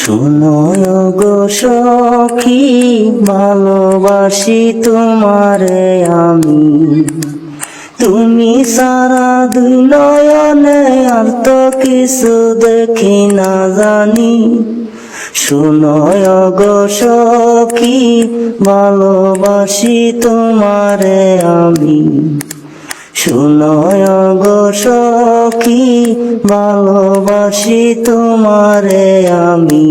শুনয় গো সখী, ভালোবাসি তোমারে আমি। তুমি সারা দুই নয়নে আর তো কিছু দেখি না জানি। শুনয় গো সখী, ভালোবাসি তোমারে আমি। শুনয় গো সখী, ভালোবাসি তোমারে আমি।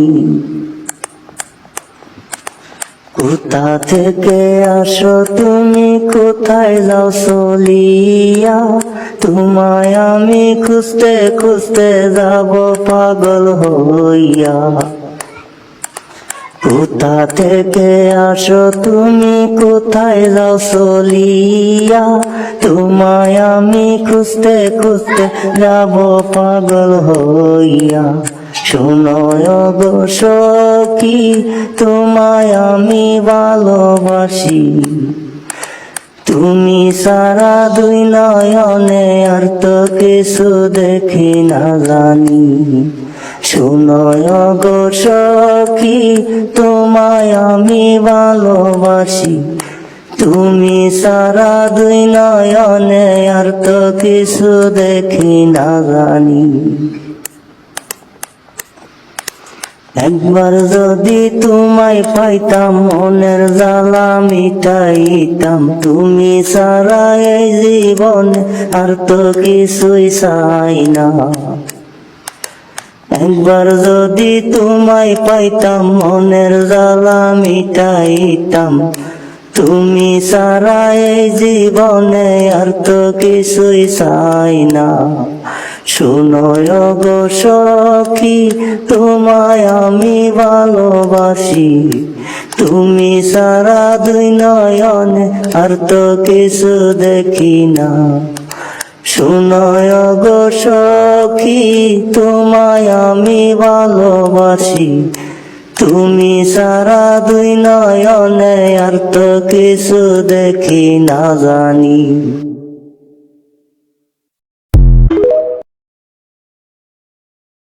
কোথা থেকে আসো তুমি, কোথায় যাও চলিয়া? তোমায় আমি খুঁজতে খুঁজতে যাব পাগল হইয়া। কোথা থেকে আসো তুমি? কোথায় যাও চলিয়া তোমায় আমি খুঁজতে খুঁজতে যাব পাগল হইয়া। শোনয় গো সখী, তোমায় আমি ভালোবাসি। তুমি সারা দুই নয়নে আর তো কিছু দেখি না জানি। শুনয় গো সখী, তোমায় আমি ভালোবাসি। তুমি সারা দুই নয়নে আর তো কিছু দেখি না জানি। একবার যদি তোমায় পাইতাম, মনের জ্বালা মিটাইতাম, তুমি সারা এই জীবনে আর তো কিছুই চাই না। একবার যদি তোমায় পাইতাম, মনের জ্বালা মিটাইতাম। তুমি সারা এই জীবনে আর তো কিছুই চাই না। শুনয় গো সখী, তোমায় আমি ভালোবাসি। তুমি সারা দুই নয়নে আর তো কিছু দেখি না। শুনয় গো তোমায় আমি ভালোবাসি। তুমি সারা দুই নয়নে আর তো কিছু দেখি না জানি।